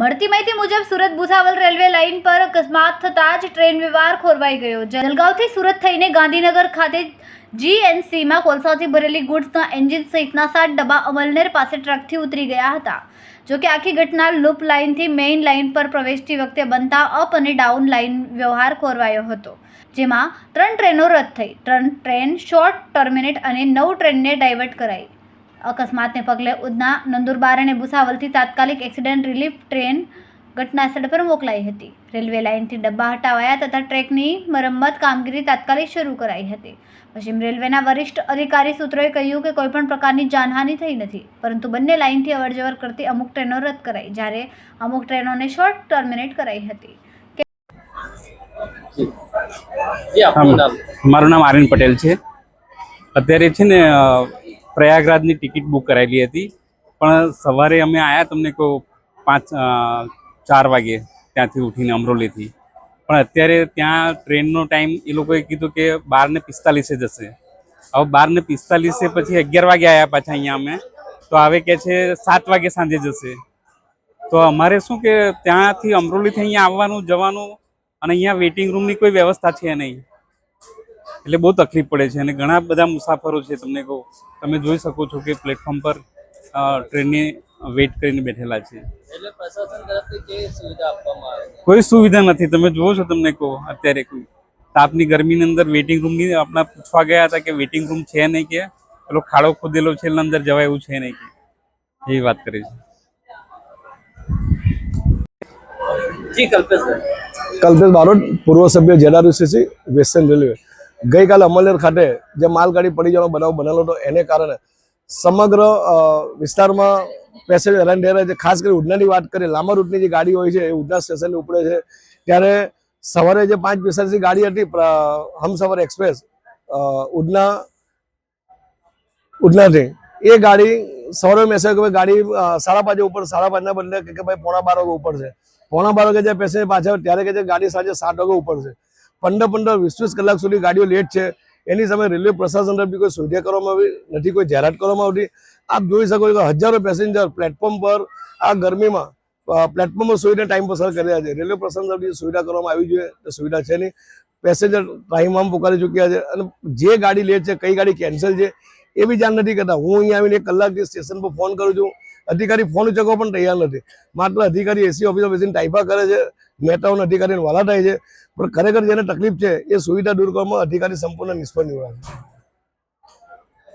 મળતી માહિતી મુજબ સુરત ભુસાવલ રેલવે લાઇન પર અકસ્માત થતાં જ ટ્રેન વ્યવહાર ખોરવાઈ ગયો. જલગાંવથી સુરત થઈને ગાંધીનગર ખાતે જીએનસીમાં કોલસાથી ભરેલી ગુડ્સના એન્જિન સહિતના સાત ડબ્બા અમલનેર પાસે ટ્રકથી ઉતરી ગયા હતા. જોકે આખી ઘટના લૂપ લાઇનથી મેઇન લાઇન પર પ્રવેશતી વખતે બનતા અપ અને ડાઉન લાઇન વ્યવહાર ખોરવાયો હતો, જેમાં ત્રણ ટ્રેનો રદ થઈ. ત્રણ ટ્રેન શોર્ટ ટર્મિનેટ અને નવ ટ્રેનને ડાયવર્ટ કરાઈ. અકસ્માતને પગલે ઉધના નંદુરબાર અને ભુસાવલથી તાત્કાલિક એક્સિડન્ટ રિલીફ ટ્રેન ઘટના સ્થળ પર મોકલાઈ હતી. રેલવે લાઇનથી ડબ્બા હટાવાયા તથા ટ્રેકની મરમ્મત કામગીરી તાત્કાલિક શરૂ કરાઈ હતી. પશ્ચિમ રેલવેના વરિષ્ઠ અધિકારી સૂત્રોએ કહ્યું કે કોઈપણ પ્રકારની જાનહાનિ થઈ નથી પરંતુ બંને લાઇનથી અવરજવર કરતી અમુક ટ્રેનો રદ કરાઈ જ્યારે અમુક ટ્રેનોને શોર્ટ ટર્મિનેટ કરાઈ હતી. જી. આપનું નામ? મારું નામ આર્યન પટેલ છે. અત્યારે છે ને પ્રયાગરાજની ટિકિટ બુક કરાવેલી હતી. પણ સવારે અમે આવ્યા તમને કહો, પાંચ ચાર વાગે ત્યાંથી ઉઠીને અમરોલીથી. પણ અત્યારે ત્યાં ટ્રેનનો ટાઈમ એ લોકોએ કીધું કે બાર ને પિસ્તાલીસે જશે. હવે બાર ને પિસ્તાલીસે પછી અગિયાર વાગે આવ્યા પાછા અહીંયા અમે. તો આવે કે છે સાત વાગે સાંજે જશે. તો અમારે શું કે ત્યાંથી અમરોલીથી અહીંયા આવવાનું, જવાનું અને અહીંયા વેઇટિંગ રૂમની કોઈ વ્યવસ્થા છે નહીં. એટલે બહુ તકલીફ પડે છે. અને ઘણા બધા મુસાફરો છે તમને કહું તમે જોઈ શકો છો કે પ્લેટફોર્મ પર ટ્રેનને વેઇટ કરીને બેઠેલા છે. કોઈ સુવિધા નથી. તમે જુઓ છો તમને કહો અત્યારે કોઈ. તાપની ગરમીની અંદર વેઇટિંગ રૂમની આપણા પૂછવા ગયા હતા કે વેઇટિંગ રૂમ છે નહીં કે પેલો ખાડો ખોદેલો છે એટલે અંદર જવાય એવું છે નહીં કે. એવી વાત કરી છે. જી કલ્પેશભાઈ. કલ્પેશ બારોટ પૂર્વ સભ્ય જેડારુસીસી વેસ્ટર્ન રેલવે ગઈકાલે અમલેર ખાતે જે માલગાડી પડી જવાનો બનાવ બનેલો હતો એને કારણે સમગ્ર વિસ્તારમાં પેસેન્જર હેરાન થઈ છે. ખાસ કરી ઉડનાની વાત કરીએ લાંબા રૂટની જે ગાડી હોય છે એ ઉડના સ્ટેશનની ઉપડે છે. ત્યારે સવારે જે પાંચ પેસેન્જરની ગાડી હતી હમસવર એક્સપ્રેસ અ, ઉડના ઉડનાથી. એ ગાડી સવારે મેસેજ કે ભાઈ ગાડી સાડા પાંચે ઉપર સાડા પાંચના બદલે કે ભાઈ પોણા બાર વાગે ઉપર છે. પોણા બાર વાગે જે પેસેન્જર પાછળ ત્યારે કે જે ગાડી સાંજે સાત વાગે ઉપર છે. પંદર પંદર વીસ વીસ કલાક સુધી ગાડીઓ લેટ છે. એની સામે રેલવે પ્રશાસન તરફથી કોઈ સુવિધા કરવામાં આવી નથી, કોઈ જાહેરાત કરવામાં આવતી. આપ જોઈ શકો કે હજારો પેસેન્જર પ્લેટફોર્મ પર આ ગરમીમાં પ્લેટફોર્મ પર સુવિધા ટાઈમ પસાર કરી રહ્યા છે. રેલવે પ્રશાસન તરફથી સુવિધા કરવામાં આવી જોઈએ, તો સુવિધા છે નહીં. પેસેન્જર ટાઈમ આમ પુકારી ચૂક્યા છે અને જે ગાડી લેટ છે, કઈ ગાડી કેન્સલ છે, એ બી જાણ નથી કરતા. હું અહીંયા આવીને એક કલાકથી સ્ટેશન પર ફોન કરું છું. અધિકારી ફોન ઉચકવા પણ તૈયાર નથી. માત્ર અધિકારી એસી ઓફિસર બેસીને ટાઈપા કરે છે મહેતાઓના અધિકારીને વાલા થાય છે. પણ ખરેખર જેને તકલીફ છે, એ સુવિધા દૂર કરવામાં અધિકારી સંપૂર્ણ નિષ્ફળ નીવડે છે.